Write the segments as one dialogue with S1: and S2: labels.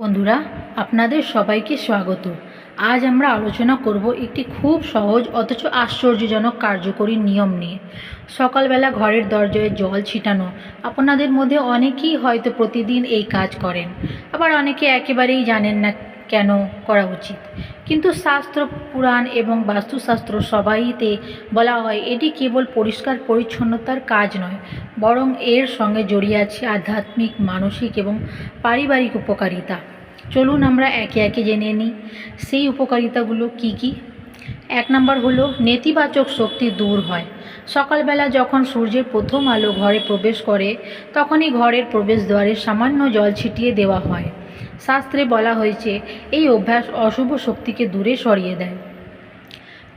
S1: বন্ধুরা, আপনাদের সবাইকে স্বাগত। আজ আমরা আলোচনা করব একটি খুব সহজ অথচ আশ্চর্যজনক কার্যকরী নিয়ম নিয়ে। সকালবেলা ঘরের দরজায় জল ছিটানো, আপনাদের মধ্যে অনেকেই হয়তো প্রতিদিন এই কাজ করেন, আবার অনেকে একেবারেই জানেন না কেন করা উচিত। কিন্তু শাস্ত্র পুরাণ এবং বাস্তুশাস্ত্র সবাইতে বলা হয়, এটি কেবল পরিষ্কার পরিচ্ছন্নতার কাজ নয়, বরং এর সঙ্গে জড়িয়ে আছে আধ্যাত্মিক, মানসিক এবং পারিবারিক উপকারিতা। চলুন আমরা একে একে জেনে নিই সেই উপকারিতাগুলো কি কি? এক নম্বর হলো, নেতিবাচক শক্তি দূর হয়। সকালবেলা যখন সূর্যের প্রথম আলো ঘরে প্রবেশ করে, তখনই ঘরের প্রবেশদ্বারে সামান্য জল ছিটিয়ে দেওয়া হয়। শাস্ত্রে বলা হয়েছে, এই অভ্যাস অশুভ শক্তিকে দূরে সরিয়ে দেয়।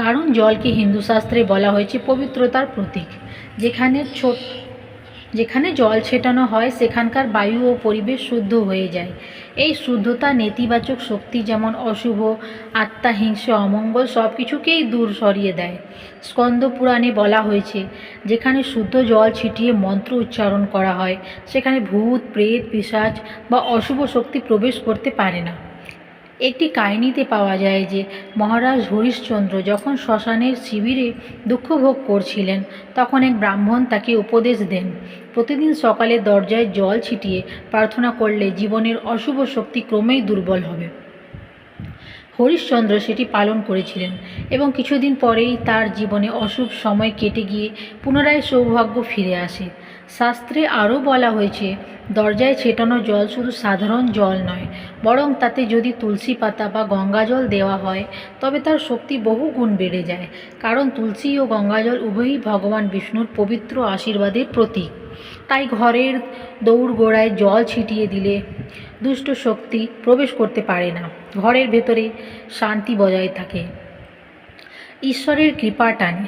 S1: কারণ জলকে হিন্দু শাস্ত্রে বলা হয়েছে পবিত্রতার প্রতীক, যেখানে ছোট যেখানে জল ছেটানো হয়, সেখানকার বায়ু ও পরিবেশ শুদ্ধ হয়ে যায়। এই শুদ্ধতা, নেতিবাচক শক্তি যেমন অশুভ, আত্মা, হিংসা, অমঙ্গল সব কিছুকেই দূর সরিয়ে দেয়। স্কন্দ পুরাণে বলা হয়েছে, যেখানে শুদ্ধ জল ছিটিয়ে মন্ত্র উচ্চারণ করা হয়, সেখানে ভূত, প্রেত পিশাচ বা অশুভ শক্তি প্রবেশ করতে পারে না। একটি কাহিনীতে পাওয়া যায় যে মহারাজ হরিশ্চন্দ্র যখন শ্মশানের শিবিরে দুঃখ ভোগ করছিলেন, তখন এক ব্রাহ্মণ তাকে উপদেশ দেন। প্রতিদিন সকালে দরজায় জল ছিটিয়ে প্রার্থনা করলে জীবনের অশুভ শক্তি ক্রমেই দুর্বল হবে। হরিশ্চন্দ্র সেটি পালন করেছিলেন এবং কিছুদিন পরেই তার জীবনে অশুভ সময় কেটে গিয়ে পুনরায় সৌভাগ্য ফিরে আসে। শাস্ত্রে আরও বলা হয়েছে দরজায় ছেটানো জল শুধু সাধারণ জল নয়, বরং তাতে যদি তুলসী পাতা বা গঙ্গা জল দেওয়া হয়, তবে তার শক্তি বহু গুণ বেড়ে যায়, কারণ তুলসী ও গঙ্গা জল উভয়ই ভগবান বিষ্ণুর পবিত্র আশীর্বাদের প্রতীক। তাই ঘরের দৌড় গোড়ায় জল ছিটিয়ে দিলে দুষ্ট শক্তি প্রবেশ করতে পারে না, ঘরের ভেতরে শান্তি বজায় থাকে। ঈশ্বরের কৃপা টানে।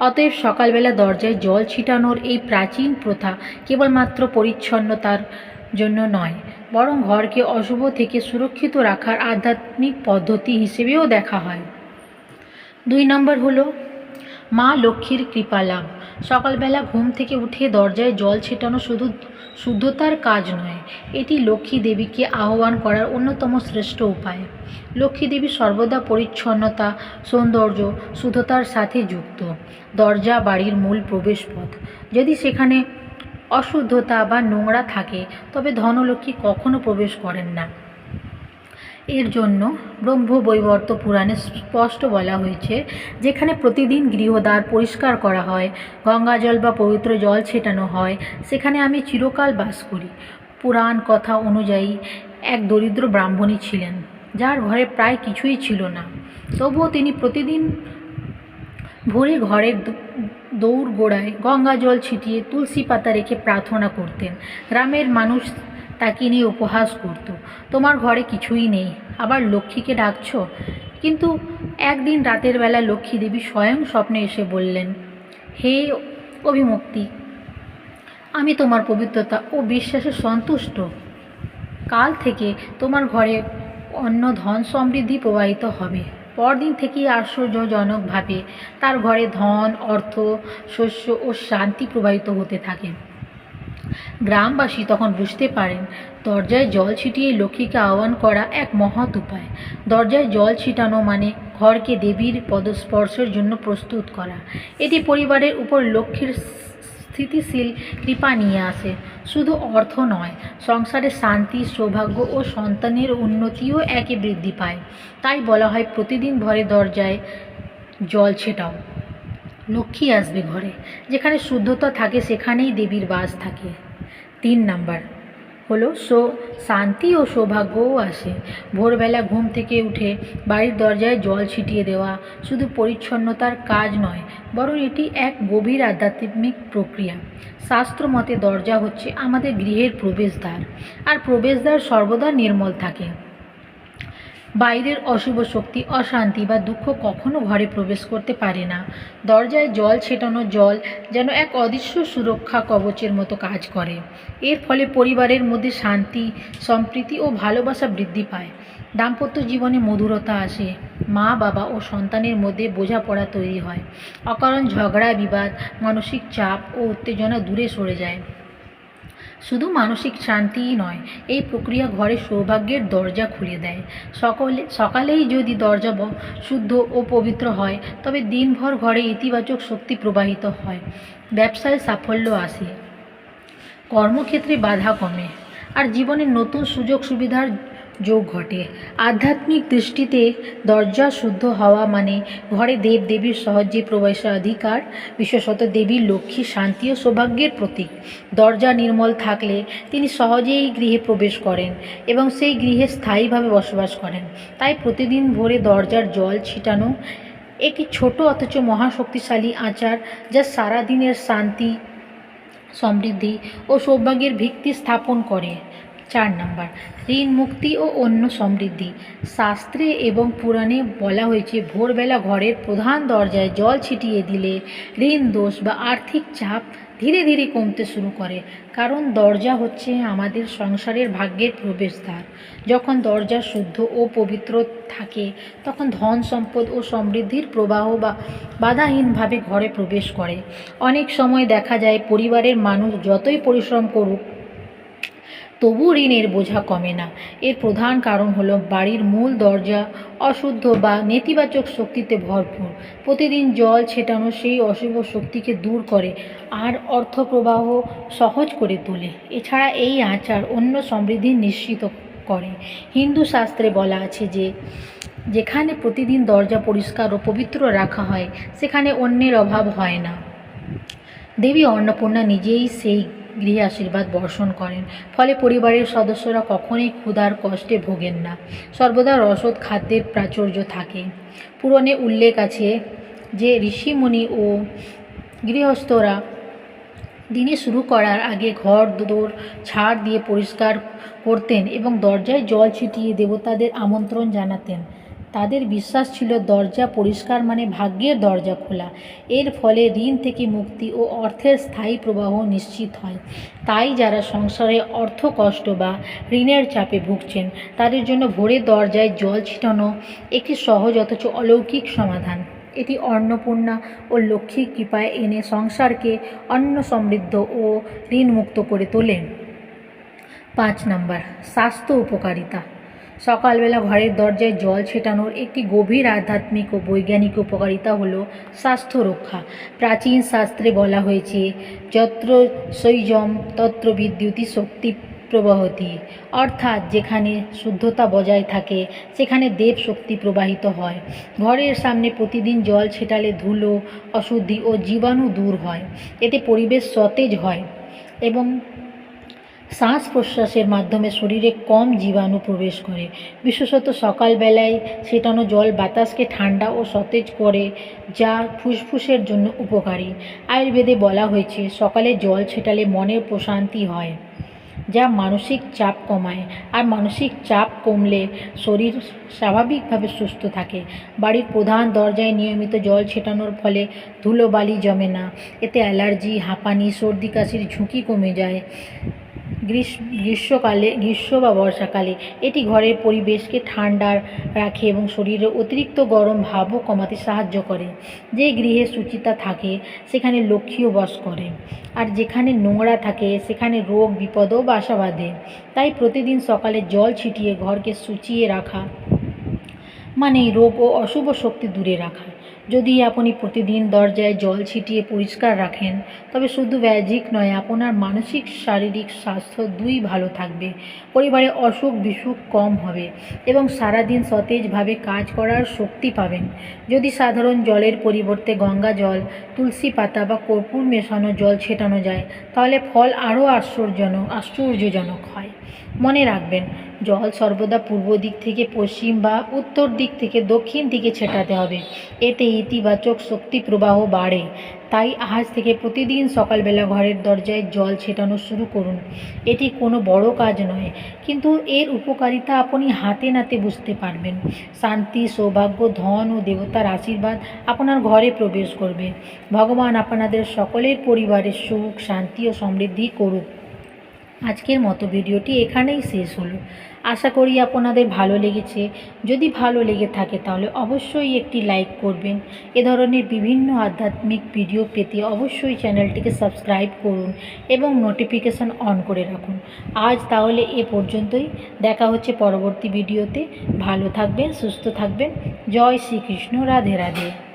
S1: অতএব সকালবেলা দরজায় জল ছিটানোর এই প্রাচীন প্রথা কেবলমাত্র পরিচ্ছন্নতার জন্য নয়, বরং ঘরকে অশুভ থেকে সুরক্ষিত রাখার আধ্যাত্মিক পদ্ধতি হিসেবেও দেখা হয়। দুই নম্বর হলো মা লক্ষ্মীর কৃপা লাভ। সকালবেলা ঘুম থেকে উঠে দরজায় জল ছেটানো শুধু শুদ্ধতার কাজ নয়, এটি লক্ষ্মী দেবীকে আহ্বান করার অন্যতম শ্রেষ্ঠ উপায়। লক্ষ্মী দেবী সর্বদা পরিচ্ছন্নতা, সৌন্দর্য, শুদ্ধতার সাথে যুক্ত। দরজা, বাড়ির মূল প্রবেশপথ। যদি সেখানে অশুদ্ধতা বা নোংরা থাকে, তবে ধনলক্ষ্মী কখনো প্রবেশ করেন না। এর জন্য ব্রহ্ম বৈবর্ত পুরাণে স্পষ্ট বলা হয়েছে, যেখানে প্রতিদিন গৃহদ্বার পরিষ্কার করা হয়, গঙ্গাজল বা পবিত্র জল ছেটানো হয়, সেখানে আমি চিরকাল বাস করি। পুরাণ কথা অনুযায়ী এক দরিদ্র ব্রাহ্মণী ছিলেন, যার ঘরে প্রায় কিছুই ছিল না। তবুও তিনি প্রতিদিন ভোরে ঘরের দৌড় গোড়ায় গঙ্গা জল ছিটিয়ে তুলসী পাতা রেখে প্রার্থনা করতেন। গ্রামের মানুষ তাকে নিয়ে উপহাস করত। তোমার ঘরে কিছুই নেই, আবার লক্ষ্মীকে ডাকছ? কিন্তু একদিন রাতের বেলা লক্ষ্মী দেবী স্বয়ং স্বপ্নে এসে বললেন, হে অভিমুক্তি, আমি তোমার পবিত্রতা ও বিশ্বাসে সন্তুষ্ট। কাল থেকে তোমার ঘরে অন্য ধন সমৃদ্ধি প্রবাহিত হবে। পরদিন থেকেই আশ্চর্যজনকভাবে তার ঘরে ধন, অর্থ, শস্য ও শান্তি প্রবাহিত হতে থাকে। গ্রামবাসী তখন বুঝতে পারেন, দরজায় জল ছিটিয়ে লক্ষ্মীকে আহ্বান করা এক মহৎ উপায়। দরজায় জল ছিটানো মানে ঘরকে দেবীর পদস্পর্শের জন্য প্রস্তুত করা। এটি পরিবারের উপর লক্ষ্মীর স্থিতিশীল কৃপা নিয়ে আসে। শুধু অর্থ নয়, সংসারে শান্তি, সৌভাগ্য ও সন্তানের উন্নতিও একে বৃদ্ধি পায়। তাই বলা হয়, প্রতিদিন ঘরে দরজায় জল ছেটাও। লক্ষ্মী আসবে ঘরে। যেখানে শুদ্ধতা থাকে, সেখানেই দেবীর বাস থাকে। তিন নাম্বার। হলো সো শান্তি ও সৌভাগ্যও আসে। ভোরবেলা ঘুম থেকে উঠে বাড়ির দরজায় জল ছিটিয়ে দেওয়া শুধু পরিচ্ছন্নতার কাজ নয়, বরং এটি এক গভীর আধ্যাত্মিক প্রক্রিয়া। শাস্ত্র মতে দরজা হচ্ছে আমাদের গৃহের প্রবেশদ্বার, আর প্রবেশদ্বার সর্বদা নির্মল থাকে। বাইরের অশুভ শক্তি অশান্তি বা দুঃখ কখনো ঘরে প্রবেশ করতে পারে না। দরজায় জল ছেটানো জল যেন এক অদৃশ্য সুরক্ষা কবচের মতো কাজ করে। এর ফলে পরিবারের মধ্যে শান্তি, সম্প্রীতি ও ভালোবাসা বৃদ্ধি পায়। দাম্পত্য জীবনে মধুরতা আসে। মা, বাবা ও সন্তানের মধ্যে বোঝাপড়া তৈরি হয়। অকারণ ঝগড়া, বিবাদ, মানসিক চাপ ও উত্তেজনা দূরে সরে যায়। শুধু মানসিক শান্তিই নয়, এই প্রক্রিয়া ঘরে সৌভাগ্যের দরজা খুলে দেয়। সকলে সকালেই যদি দরজা শুদ্ধ ও পবিত্র হয়, তবে দিনভর ঘরে ইতিবাচক শক্তি প্রবাহিত হয়। ব্যবসায় সাফল্য আসে। কর্মক্ষেত্রে বাধা কমে। আর জীবনের নতুন সুযোগ সুবিধার যোগ ঘটে। আধ্যাত্মিক দৃষ্টিতে দরজা শুদ্ধ হওয়া মানে ঘরে দেব দেবীর সহজে প্রবেশের অধিকার, বিশেষত দেবীর লক্ষ্মী শান্তি ও সৌভাগ্যের প্রতীক। দরজা নির্মল থাকলে তিনি সহজেই গৃহে প্রবেশ করেন এবং সেই গৃহে স্থায়ীভাবে বসবাস করেন। তাই প্রতিদিন ভোরে দরজার জল ছিটানো একটি ছোট অথচ মহাশক্তিশালী আচার যা সারাদিনের শান্তি, সমৃদ্ধি ও সৌভাগ্যের ভিত্তি স্থাপন করে। চার নাম্বার। ঋণ, মুক্তি ও অন্য সমৃদ্ধি। শাস্ত্রে এবং পুরাণে বলা হয়েছে, ভোরবেলা ঘরের প্রধান দরজায় জল ছিটিয়ে দিলে ঋণ দোষ বা আর্থিক চাপ ধীরে ধীরে কমতে শুরু করে। কারণ দরজা হচ্ছে আমাদের সংসারের ভাগ্যের প্রবেশদ্বার। যখন দরজা শুদ্ধ ও পবিত্র থাকে, তখন ধন সম্পদ ও সমৃদ্ধির প্রবাহ বা বাধাহীনভাবে ঘরে প্রবেশ করে। অনেক সময় দেখা যায়, পরিবারের মানুষ যতই পরিশ্রম করুক তবু ঋণের বোঝা কমে না। এর প্রধান কারণ হলো বাড়ির মূল দরজা অশুদ্ধ বা নেতিবাচক শক্তিতে ভরপুর। প্রতিদিন জল ছেটানো সেই অশুভ শক্তিকে দূর করে আর অর্থপ্রবাহ সহজ করে তোলে। এছাড়া এই আচার অন্য সমৃদ্ধি নিশ্চিত করে। হিন্দু শাস্ত্রে বলা আছে যে, যেখানে প্রতিদিন দরজা পরিষ্কার ও পবিত্র রাখা হয়, সেখানে অন্যের অভাব হয় না। দেবী অন্নপূর্ণা নিজেই সেই গৃহে আশীর্বাদ বর্ষণ করেন। ফলে পরিবারের সদস্যরা কখনোই ক্ষুধার কষ্টে ভোগেন না। সর্বদা রসদ খাদ্যের প্রাচুর্য থাকে। পুরাণে উল্লেখ আছে যে ঋষিমুনি ও গৃহস্থরা দিনে শুরু করার আগে ঘর দোর ছাড় দিয়ে পরিষ্কার করতেন এবং দরজায় জল ছিটিয়ে দেবতাদের আমন্ত্রণ জানাতেন। তাদের বিশ্বাস ছিল দরজা পরিষ্কার মানে ভাগ্যের দরজা খোলা। এর ফলে ঋণ থেকে মুক্তি ও অর্থের স্থায়ী প্রবাহ নিশ্চিত হয়। তাই যারা সংসারে অর্থ কষ্ট বা ঋণের চাপে ভুগছেন, তাদের জন্য ভোরের দরজায় জল ছিটানো একটি সহজ অথচ অলৌকিক সমাধান। এটি অন্নপূর্ণা ও লক্ষ্মীর কৃপায় এনে সংসারকে অন্ন সমৃদ্ধ ও ঋণমুক্ত করে তোলে। পাঁচ নাম্বার, স্বাস্থ্য উপকারিতা। সকালবেলা ঘরের দরজায় জল ছেটানোর একটি গভীর আধ্যাত্মিক ও বৈজ্ঞানিক উপকারিতা হল স্বাস্থ্য রক্ষা। প্রাচীন শাস্ত্রে বলা হয়েছে, যত্র সৈজম তত্র বিদ্যুতি শক্তি প্রবাহতি। অর্থাৎ যেখানে শুদ্ধতা বজায় থাকে, সেখানে দেব শক্তি প্রবাহিত হয়। ঘরের সামনে প্রতিদিন জল ছেটালে ধুলো, অশুদ্ধি ও জীবাণু দূর হয়। এতে পরিবেশ সতেজ হয় এবং শ্বাস প্রশ্বাসের মাধ্যমে শরীরে কম জীবাণু প্রবেশ করে। বিশেষত সকালবেলায় ছেটানো জল বাতাসকে ঠান্ডা ও সতেজ করে, যা ফুসফুসের জন্য উপকারী। আয়ুর্বেদে বলা হয়েছে, সকালে জল ছেটালে মনের প্রশান্তি হয়, যা মানসিক চাপ কমায়। আর মানসিক চাপ কমলে শরীর স্বাভাবিকভাবে সুস্থ থাকে। বাড়ির প্রধান দরজায় নিয়মিত জল ছেটানোর ফলে ধুলোবালি জমে না। এতে অ্যালার্জি, হাঁপানি, সর্দি, কাশির ঝুঁকি কমে যায়। গ্রীষ্মকালে, গ্রীষ্ম বা বর্ষাকালে এটি ঘরের পরিবেশকে ঠান্ডা রাখে এবং শরীরে অতিরিক্ত গরম ভাবও কমাতে সাহায্য করে। যে গৃহে সুচিতা থাকে, সেখানে লক্ষ্মীও বাস করে। আর যেখানে নোংরা থাকে, সেখানে রোগ, বিপদও বাসা বাঁধে। তাই প্রতিদিন সকালে জল ছিটিয়ে ঘরকে শুচিয়ে রাখা মানে রোগ ও অশুভ শক্তি দূরে রাখা। যদি আপনি প্রতিদিন দরজায় জল ছিটিয়ে পরিষ্কার রাখেন, তবে শুধু ব্যাজিক নয়, আপনার মানসিক, শারীরিক স্বাস্থ্য দুই ভালো থাকবে। পরিবারে অসুখ বিসুখ কম হবে এবং সারাদিন সতেজভাবে কাজ করার শক্তি পাবেন। যদি সাধারণ জলের পরিবর্তে গঙ্গা জল, তুলসী পাতা বা কর্পূর মেশানো জল ছেটানো যায়, তাহলে ফল আরও আশ্চর্যজনক আশ্চর্যজনক হয়। মনে রাখবেন জল সর্বদা পূর্ব দিক থেকে পশ্চিম বা উত্তর দিক থেকে দক্ষিণ দিকে ছেটাতে হবে। এতে ইতিবাচক শক্তি প্রবাহ বাড়ে। তাই আজ থেকে প্রতিদিন সকালবেলা ঘরের দরজায় জল ছেটানো শুরু করুন। এটি কোনো বড় কাজ নয়, কিন্তু এর উপকারিতা আপনি হাতে নাতে বুঝতে পারবেন। শান্তি, সৌভাগ্য, ধন ও দেবতার আশীর্বাদ আপনার ঘরে প্রবেশ করবে। ভগবান আপনাদের সকলের পরিবারের সুখ, শান্তি ও সমৃদ্ধি করুক। আজকের মতো ভিডিওটি এখানেই শেষ হলো। আশা করি আপনাদের ভালো লেগেছে। যদি ভালো লেগে থাকে তাহলে অবশ্যই একটি লাইক করবেন। এ ধরনের বিভিন্ন আধ্যাত্মিক ভিডিও পেতে অবশ্যই চ্যানেলটিকে সাবস্ক্রাইব করুন এবং নোটিফিকেশান অন করে রাখুন। আজ তাহলে এ পর্যন্তই। দেখা হচ্ছে পরবর্তী ভিডিওতে। ভালো থাকবেন, সুস্থ থাকবেন। জয় শ্রীকৃষ্ণ। রাধে রাধে।